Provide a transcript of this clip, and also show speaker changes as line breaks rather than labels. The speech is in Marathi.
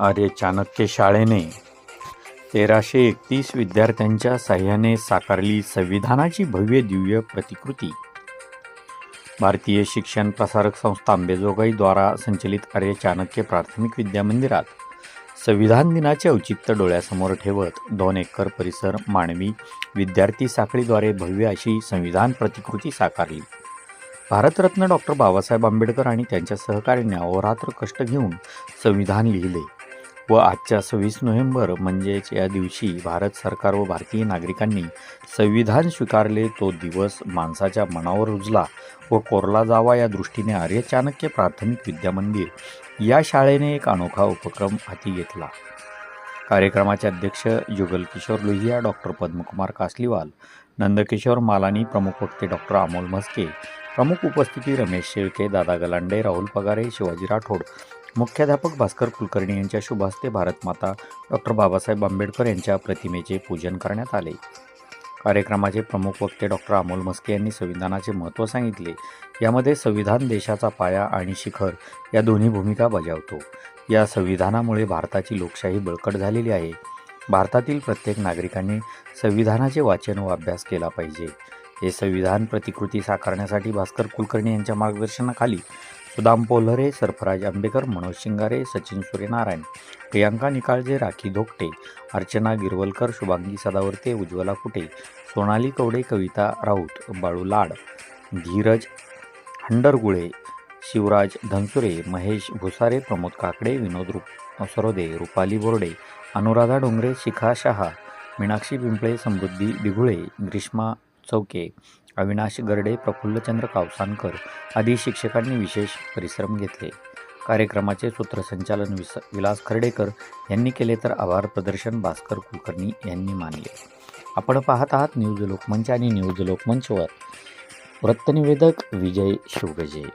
आर्य चाणक्य शाळेने तेराशे एकतीस विद्यार्थ्यांच्या साह्याने साकारली संविधानाची भव्य दिव्य प्रतिकृती. भारतीय शिक्षण प्रसारक संस्था अंबेजोगाईद्वारा संचलित आर्य चाणक्य प्राथमिक विद्या मंदिरात संविधान दिनाचे औचित्य डोळ्यासमोर ठेवत दोन एकर परिसर मानवी विद्यार्थी साखळीद्वारे भव्य अशी संविधान प्रतिकृती साकारली. भारतरत्न डॉक्टर बाबासाहेब आंबेडकर आणि त्यांच्या सहकार्याने अहोरात्र कष्ट घेऊन संविधान लिहिले. व आजच्या सव्वीस नोव्हेंबर म्हणजेच या दिवशी भारत सरकार व भारतीय नागरिकांनी संविधान स्वीकारले तो दिवस माणसाच्या मनावर रुजला व कोरला जावा या दृष्टीने आर्य चाणक्य प्राथमिक विद्यामंदिर या शाळेने एक अनोखा उपक्रम हाती घेतला. कार्यक्रमाचे अध्यक्ष जुगलकिशोर लोहिया डॉक्टर पद्मकुमार कासलीवाल नंदकिशोर मालानी प्रमुख वक्ते डॉक्टर अमोल म्हस्के प्रमुख उपस्थिती रमेश शेळके दादा गलांडे राहुल पगारे शिवाजी राठोड. मुख्याध्यापक भास्कर कुलकर्णी यांच्या शुभ हस्ते भारतमाता डॉक्टर बाबासाहेब आंबेडकर यांच्या प्रतिमेचे पूजन करण्यात आले. कार्यक्रमाचे प्रमुख वक्ते डॉक्टर अमोल मस्के यांनी संविधानाचे महत्त्व सांगितले. यामध्ये संविधान देशाचा पाया आणि शिखर या दोन्ही भूमिका बजावतो. या संविधानामुळे भारताची लोकशाही बळकट झालेली आहे. भारतातील प्रत्येक नागरिकांनी संविधानाचे वाचन व अभ्यास केला पाहिजे. हे संविधान प्रतिकृती साकारण्यासाठी भास्कर कुलकर्णी यांच्या मार्गदर्शनाखाली सुदाम पोल्हरे सरफराज आंबेकर मनोज शिंगारे सचिन सूर्यनारायण प्रियांका निकाळजे राखी धोकटे अर्चना गिरवलकर शुभांगी सदावर्ते उज्ज्वला कुटे सोनाली कवडे कविता राऊत बाळू लाड धीरज हंडरगुळे शिवराज धनसुरे महेश भुसारे प्रमोद काकडे विनोद रुप सरोदे रुपाली बोर्डे अनुराधा डोंगरे शिखा शहा मीनाक्षी पिंपळे समृद्धी दिघुळे ग्रीष्मा चौके अविनाश गरडे प्रफुल्लचंद्र कावसानकर आदी शिक्षकांनी विशेष परिश्रम घेतले. कार्यक्रमाचे सूत्रसंचालन विस विलास खर्डेकर यांनी केले तर आभार प्रदर्शन भास्कर कुलकर्णी यांनी मानले. आपण पाहत आहात न्यूज लोकमंच आणि न्यूज लोकमंचवर. वृत्तनिवेदक विजय शिवगजे.